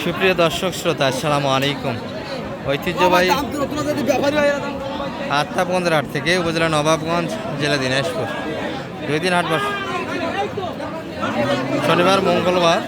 সুপ্রিয় দর্শক শ্রোতা আসসালামু আলাইকুম। ঐতিহ্যবাহী আত্মাপগঞ্জের হাট থেকে উপজেলা নবাবগঞ্জ জেলা দিনাজপুর। দুই দিন হাট বস। শনিবার মঙ্গলবার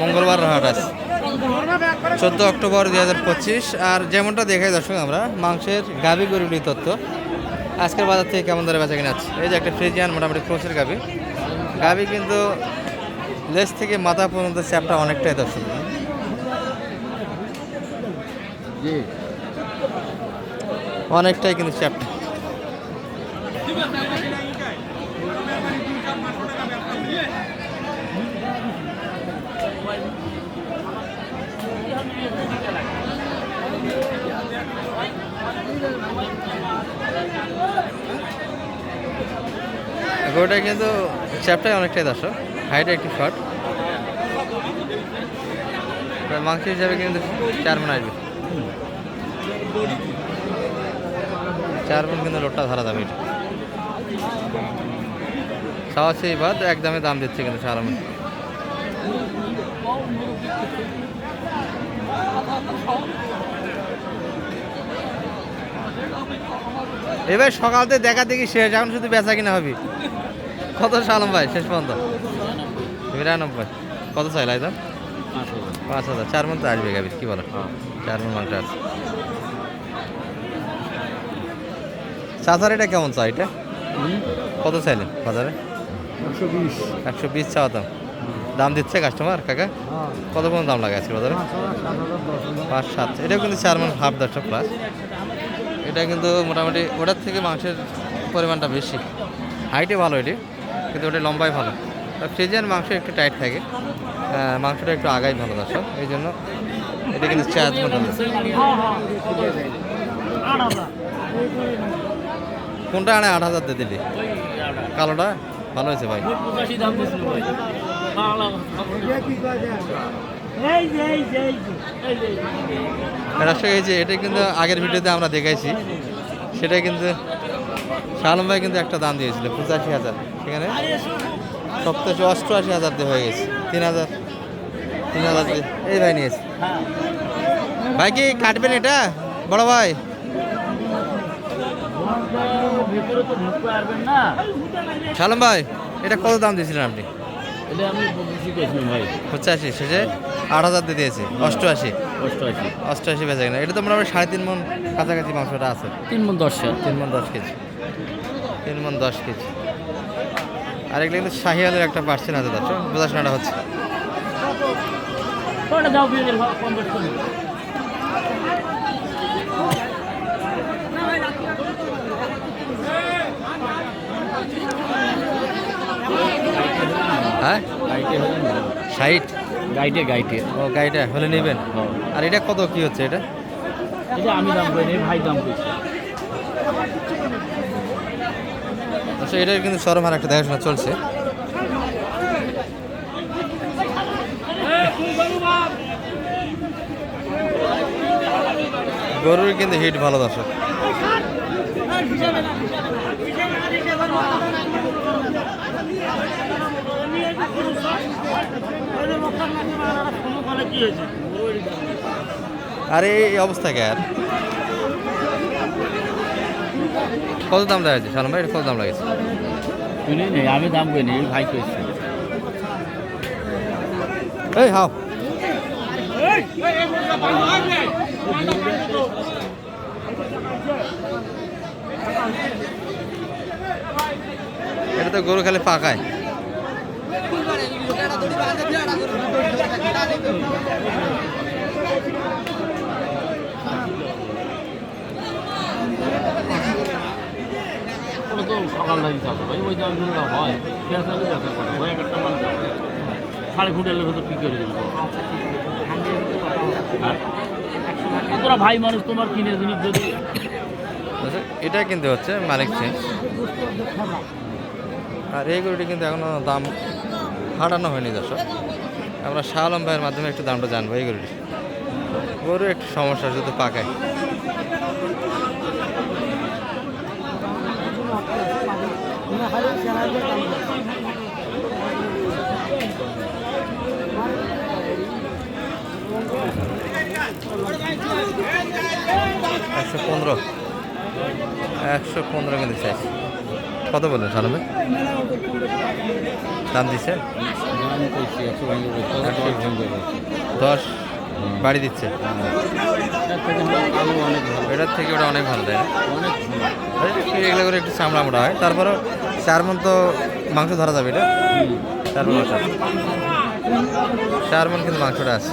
মঙ্গলবার হাট আছে। চোদ্দ অক্টোবর দুই হাজার পঁচিশ আর যেমনটা দেখাই দর্শক আমরা মাংসের গাভি গরুলি তত্ত্ব আজকের বাজার থেকে কেমন ধরে বেচা কিনা আছে? এই যে একটা ফ্রিজিয়ান মোটামুটি ক্রোসের গাভি। গাভি কিন্তু লেজ থেকে মাথা পর্যন্ত চ্যাপটা অনেকটাই দর্শক। অনেকটাই কিন্তু চ্যাপ্টা গরুটা কিন্তু চ্যাপটাই অনেকটাই দর্শক। হাইটে একটু শর্ট মাংস হিসাবে কিন্তু চার মন আসবে। চার মন কিন্তু লোটটা ধরা এটা। সাওয়া সেই বাদ একদমে দাম দিচ্ছে কিন্তু সারা মন এবার সকালতে দেখা দেখি শেষ এখন শুধু বেচা কিনা হবে। কত সালাম ভাই শেষ পর্যন্ত? বিরানব্বই। কত চাইল একদম পাঁচ হাজার। চার মন তো আসবে গাবি কি বলো? চার মন মাংস আছে। চাচার এটা কেমন চা এটা? কত চাইলেন বাজারে? একশো বিশ। একশো বিশ চাওয়া দাম। দাম দিচ্ছে কাস্টমার কাকা? কত কোন দাম লাগে আজকে বাজারে? পাঁচ সাত এটাও কিন্তু চার মন হাফ দশটা প্লাস এটা কিন্তু মোটামুটি ওটার থেকে মাংসের পরিমাণটা বেশি। হাইটে ভালো এটি কিন্তু ওটা লম্বাই ভালো। ফ্রিজিয়ান মাংস একটু টাইট থাকে। মাংসটা একটু আগাই ভালো দর্শক। এই জন্য এটা কিন্তু চার মন। দাম। কোনটা আনে? আট হাজার দিয়ে দিলি। কালোটা? ভালো হয়েছে ভাই। দর্শক এই যে, এটা কিন্তু আগের ভিডিওতে আমরা দেখাইছি। সেটা কিন্তু শালম ভাই কিন্তু একটা দাম দিয়েছিল, পঁচাশি হাজার। সেখানে সপ্তাহে অষ্টআশি হাজার দিয়ে হয়ে গেছে। তিন হাজার তিন হাজার দিয়ে এই ভাই নিয়েছে। ভাই কি কাটবেন এটা? বড় ভাই? না শালম ভাই এটা কত দাম দিয়েছিলেন আপনি? পঁচাশি শেষে আট হাজার দিয়ে দিয়েছে অষ্টআশি। অষ্টআশি। অষ্টআশি বেচা কিনা। এটা তো মোটামুটি সাড়ে তিন মন কাছাকাছি মাংসটা আছে। তিন মন দশ তিন মন দশ কেজি। তিন মন দশ কেজি। আর এগুলো কিন্তু শাহিয়ালের একটা পার্সেন্ট আছে দর্শক বোঝাশোনাটা হচ্ছে ওটা যাও বিয়ে কম বেশি করে হ্যাঁ? ষাট? ও হলে নেবেন। আর এটা কত কি হচ্ছে এটা? এটা আমি দাম করি ভাই দাম আচ্ছা এটার কিন্তু সরম আর একটা দেখাশোনা চলছে। গরুর কিন্তু হিট ভালো দর্শক। আরে এই অবস্থা কে আর? কত দাম লাগাচ্ছে সালাম ভাই কত দাম লাগেছে শুনি নেই আমি দাম এই ভাই করছি এই হাও। এটা তো গরু খালি পাকায় সকাল থেকে থাকবে ভাই ওই হয় একটা মানুষ সাড়ে ভেতর কি করে তোরা ভাই মানুষ তোমার কিনে জিনিস যদি এটা কিন্তু হচ্ছে মালিক চেঞ্জ। আর এই গরুটি কিন্তু এখনও দাম হাঁটানো হয়নি দর্শক। আমরা শাহ আলম ভাইয়ের মাধ্যমে একটু দামটা জানব। এই গরুটি। গরু একটু সমস্যা, শুধু পাকায়। একশো পনেরো। একশো পনেরো কিন্তু চাইছি কত বললেন সালাম দাম দিচ্ছে দশ বাড়ি দিচ্ছে। এটার থেকে ওটা অনেক ভালো দেয় এগুলো করে একটু চামড়া মোটা হয়। তারপরেও চার মন তো মাংস ধরা যাবে, এটা? চার মন চার মন কিন্তু মাংসটা আছে।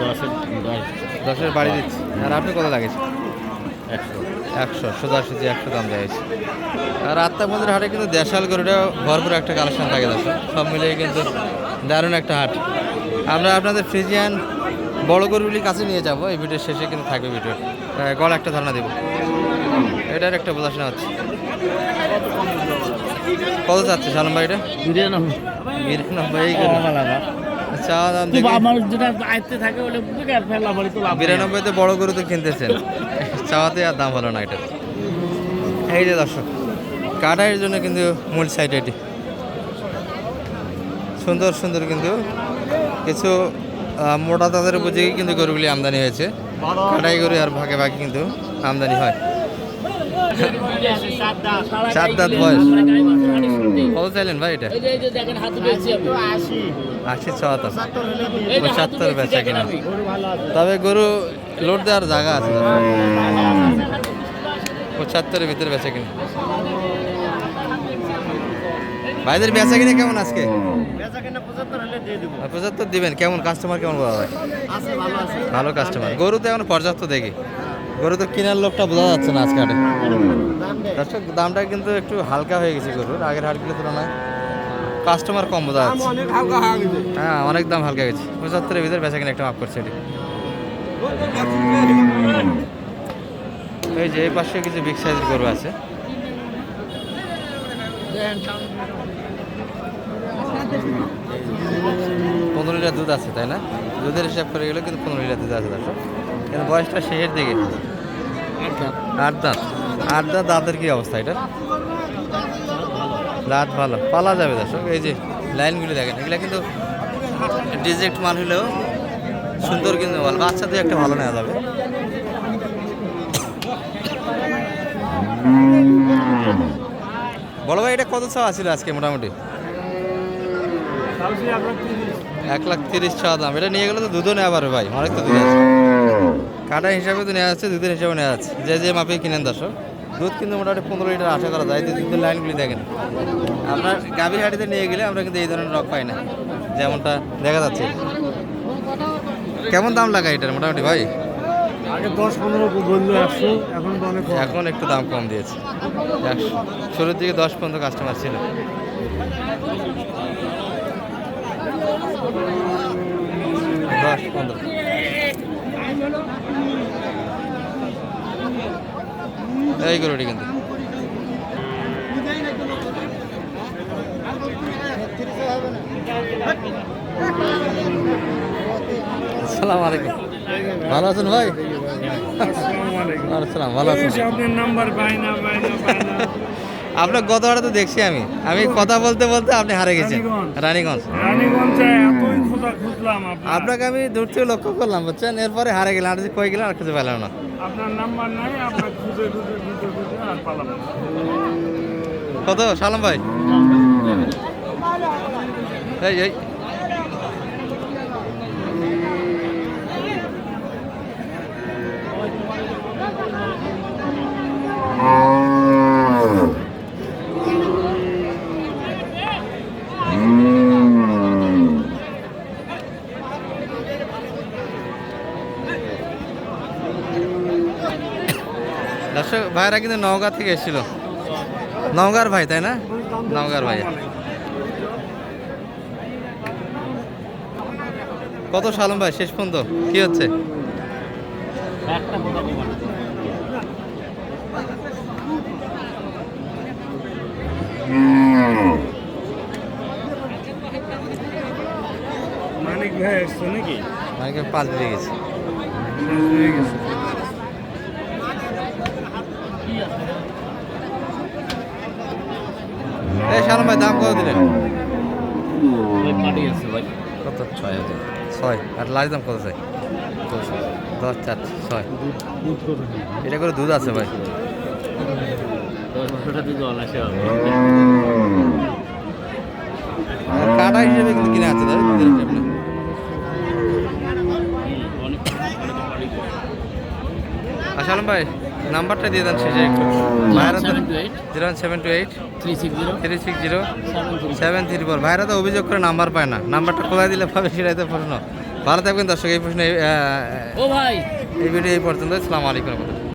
দশের দশ। দশের বাড়ি দিচ্ছি। আর আপনি কত লাগেছে একশো। একশো সোজাসুজি একশো দাম দিয়েছে আর আত্মা মন্দির হাটে কিন্তু দেশাল গরুটা ভরপুর একটা কালেকশন থাকে দর্শক। সব মিলিয়ে কিন্তু দারুণ একটা হাট। আমরা আপনাদের ফ্রিজিয়ান বড় গরুগুলি কাছে নিয়ে যাব। এই ভিডিওর শেষে কিন্তু থাকবে ভিডিও। গড় একটা ধারণা দেবো। এটার একটা বোঝাশোনা হচ্ছে। কত যাচ্ছে সালাম ভাই এটা বিরানব্বই এই গরু। চাওয়া দাম আমার যেটা আয়ত্তে থাকে বলে বেকার ফেলা বলে তো বিরানব্বইতে বড় গরু তো কিনতেছেন। চাওয়াতে আর দাম হলো না এটা। এই যে দর্শক কাটাইয়ের জন্য কিন্তু মূল সাইড এটি। সুন্দর সুন্দর কিন্তু কিছু মোটা তাদের বুঝে কিন্তু গরুগুলি আমদানি হয়েছে। কাটাই গরু আর ভাগে ভাগে কিন্তু আমদানি হয়। চার দাঁত বয়স। কত চাইলেন ভাই এটা। আশি বেচা কিনা। তবে গরু লোড দেওয়ার জায়গা আছে। পঁচাত্তরের ভিতরে বেচা কিনা। ভাইদের বেচা কিনে কেমন আজকে? পঁচাত্তর দিবেন। কেমন? কাস্টমার কেমন বলা ভালো কাস্টমার গরু তো এখন পর্যাপ্ত দেখি। গরু তো কেনার লোকটা বোঝা যাচ্ছে না আজকে দর্শক দামটা কিন্তু একটু হালকা হয়ে গেছে গরুর আগের হাটগুলোর তুলনায়। কাস্টমার কম বোঝা যাচ্ছে। হ্যাঁ অনেক দাম হালকা গেছে। পঁচাত্তরের ভিতরে বেচা কিনা একটা মাফ করছে এটি। এই যে এই পাশে কিছু বিগ সাইজের গরু আছে। পনেরো লিটার দুধ আছে তাই না? দুধের হিসাব করে গেলে কিন্তু পনেরো লিটার দুধ আছে দর্শক। কিন্তু বয়সটা শেষের দিকে। আট দাঁত আট দাঁত দাঁতের কি অবস্থা এটা? দাঁত ভালো। পালা যাবে দর্শক, এই যে লাইনগুলি দেখেন, এগুলো কিন্তু ডিজেক্ট মাল হলেও সুন্দর কিন্তু ভালো বাচ্চা দিয়ে একটা ভালো নেওয়া যাবে। বড় ভাই, এটা কত চাওয়া ছিল আজকে মোটামুটি? এক লাখ তিরিশ চাওয়া দাম। এটা নিয়ে গেলে তো দুধও নেওয়া পারবে ভাই অনেক তো দুধ আছে। কাটা হিসাবে তো নেওয়া যাচ্ছে দুধের হিসাবে নেওয়া যাচ্ছে যে যে মাপে কিনেন দর্শক দুধ কিন্তু মোটামুটি পনেরো লিটার আশা করা যায় দুধের লাইনগুলি দেখেন। আপনার গাভীর হাটিতে নিয়ে গেলে আমরা কিন্তু এই ধরনের রক পাই না যেমনটা দেখা যাচ্ছে। কেমন দাম লাগায় এটার মোটামুটি ভাই? আগে দশ পনেরো বলল একশো এখন অনেক এখন একটু দাম কম দিয়েছে। একশো শুরুর দিকে দশ পর্যন্ত কাস্টমার ছিল। দশ পনেরো এই গরুটি কিন্তু আসসালামু আলাইকুম ভালো আছেন ভাই আসসালাম ভালো আছেন আপনার নাম্বার পাই না পাই না পাই না আপনার গত হারে তো দেখছি আমি। আমি কথা বলতে বলতে আপনি হারে গেছেন। রানীগঞ্জ। আপনাকে আমি দূর থেকে লক্ষ্য করলাম বুঝছেন? এরপরে হারে গেলাম আর কই গেলাম আর খুঁজে পেলাম না। কত? সালাম ভাই? এই এই। Oh. দর্শক ভাইরা কিন্তু নওগাঁ থেকে এসেছিল। নওগাঁর ভাই তাই না? নওগাঁর ভাই। কত সালম ভাই শেষ পর্যন্ত? কি হচ্ছে? মানিক ভাই আসছে নাকি? অনেকে পাঁচ দিয়ে গেছে। এই সালম ভাই দাম কত দিলেন? কত ছয়। হাজার ছয় আর লাজ দাম কত চাই দশ চার ছয়। এটা করে দুধ আছে ভাই। কাটা হিসেবে কিন্তু কিনে আছে দাদা দুধের হিসেবে। আসালাম ভাই নাম্বারটা দিয়ে দেন শেষে একটু। ভাইরা তো zero one seven two eight. Three six zero. Three six zero. Seven three four. ভাইরা তো অভিযোগ করে নাম্বার পায় না। নাম্বারটা কোথায় দিলে পাবে সেটাই তো প্রশ্ন। ভালো থাকবেন দর্শক এই প্রশ্ন ও ভাই। এই ভিডিও এই পর্যন্ত। আসসালামু আলাইকুম